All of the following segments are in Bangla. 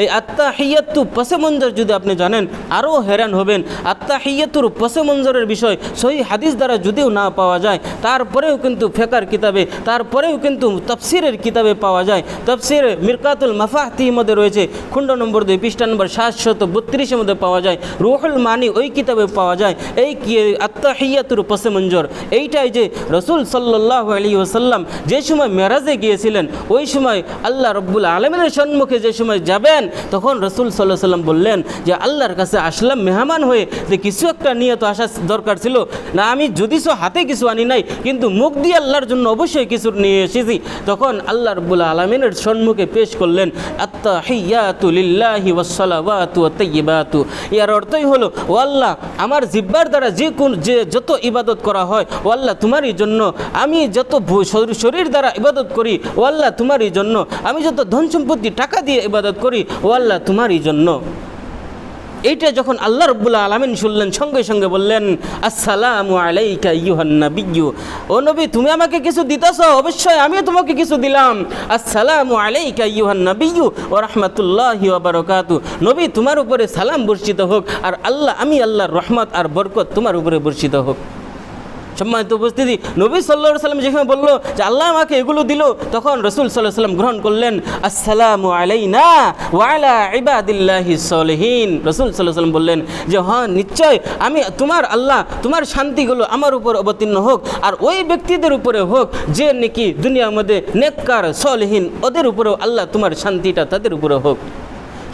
এই আত্মা হিয়াত্তু পসে মঞ্জর যদি আপনি জানেন, আরও হেরান হবেন। আত্মা হিয়াত্তুর পসে মঞ্জরের বিষয় সহি হাদিস দ্বারা যদিও না পাওয়া যায়, তারপরেও কিন্তু ফেকার কিতাবে, তারপরেও কিন্তু তফসিরের কিতাবে পাওয়া যায়। তফসির মিরকাতুল মাফাহতির মধ্যে রয়েছে, খুণ্ড নম্বর দুই, পৃষ্ঠা নম্বর সাতশত বত্রিশের মধ্যে পাওয়া যায়, রুহুল মানি ওই কিতাবে পাওয়া যায়। এই কি আত্মা হিয়াতুর পসে মঞ্জর এইটাই যে রসুল সাল্লাহ আলী ওসাল্লাম যে সময় মেরাজে গিয়েছিলেন, ওই সময় আল্লাহ রব্বুল আলমিনের সম্মুখে যে সময় যাবেন তখন রসুল সাল্লাহ সাল্লাম বললেন যে, আল্লাহর কাছে আসলাম মেহমান হয়ে, যে কিছু একটা নিয়ে তো আসা দরকার ছিল। না, আমি যদি সো হাতে কিছু আনি নাই, কিন্তু মুখ দিয়ে আল্লাহর জন্য অবশ্যই কিছু নিয়ে এসেছি। তখন আল্লাহ রব্বুল আলমিনের সম্মুখে পেশ করলেন আত্মা ইয়ার অর্থই হলো, ও আল্লাহ, আমার জিব্বার দ্বারা যে কোন, যে যত ইবাদত করা হয়, ও আল্লাহ, তোমারই জন্য আমি যত শরীর দ্বারা ইবাদত করি, ও আল্লাহ, তোমারই জন্য আমি যত ধন সম্পত্তি টাকা দিয়ে ইবাদত করি ও আল্লাহ তোমারই জন্য। এইটা যখন আল্লাহ রব্বুল্লা আলমিন শুনলেন, সঙ্গে সঙ্গে বললেন, আসসালামু আলাইকা ইউহান নবিয়্যু। ও নবী, তুমি আমাকে কিছু দিতেছ? অবশ্যই আমিও তোমাকে কিছু দিলাম। আসসালামু আলাইকা ইউহান নবিয়্যু ও রহমতুল্লাহি বারকাতু। নবী, তোমার উপরে সালাম বর্ষিত হোক, আর আল্লাহ, আমি আল্লাহর রহমত আর বরকত তোমার উপরে বর্ষিত হোক। সম্মানিত উপস্থিতি, নবী সাল্লাহ সাল্লাম যেখানে বলল যে আল্লাহ আমাকে এগুলো দিল, তখন রসুল সাল্লাহ সাল্লাম গ্রহণ করলেন, আসসালামু আলাইনা ওয়ালা ইবাদিল্লাহি সলহীন। রসুল সাল্লাহ সাল্লাম বললেন যে হ্যাঁ নিশ্চয় আমি তোমার আল্লাহ, তোমার শান্তিগুলো আমার উপর অবতীর্ণ হোক, আর ওই ব্যক্তিদের উপরে হোক, যে নাকি দুনিয়ার মধ্যে নেককার, সলহীন, ওদের উপরেও আল্লাহ তোমার শান্তিটা তাদের উপরে হোক।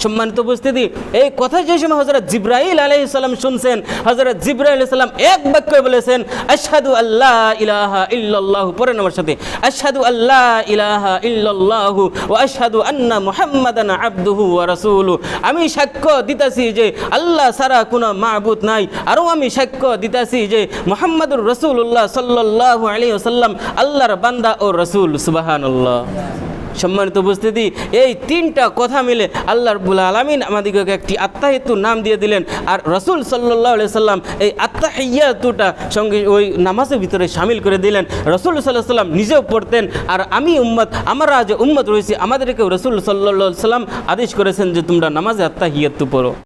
সম্মানিত উপস্থিতি, এই কথা যে সময় হজরত জিব্রাইল আলাই সাল্লাম শুনছেন হজরত জিব্রাইল সাল্লাম এক বাক্য বলেছেন, আশহাদু আল্লাহ ইলাহা ইল্লাল্লাহু পরে আমার সাথে, আশহাদু আল্লাহ ইলাহা ইল্লাল্লাহু ও আশহাদু আন্না মুহাম্মাদান আব্দুহু ওয়া রাসূলু আমি সাক্ষ্য দিতাছি যে আল্লাহ সারা কোনো মাবুদ নাই, আরও আমি সাক্ষ্য দিতাছি যে মুহাম্মাদুর রাসূলুল্লাহ সাল্লাল্লাহু আলাইহি ওয়াসাল্লাম আল্লাহর বান্দা ও রাসূল, সুবহানাল্লাহ। সম্মানিত উপস্থিতি, এই তিনটা কথা মিলে আল্লাহ রবুল আলমিন আমাদেরকে একটি আত্মাহিতু নাম দিয়ে দিলেন। আর রসুল সাল্লাহ সাল্লাম এই আত্মাহিয়াতুটা সঙ্গে ওই নামাজের ভিতরে সামিল করে দিলেন। রসুল সাল্লাহ সাল্লাম নিজেও পড়তেন। আর আমি উম্মত, আমরা যে উম্মত রয়েছি, আমাদেরকেও রসুল সাল্লাহ সাল্লাম আদেশ করেছেন যে তোমরা নামাজে আত্মাহিয়াতু পড়ো।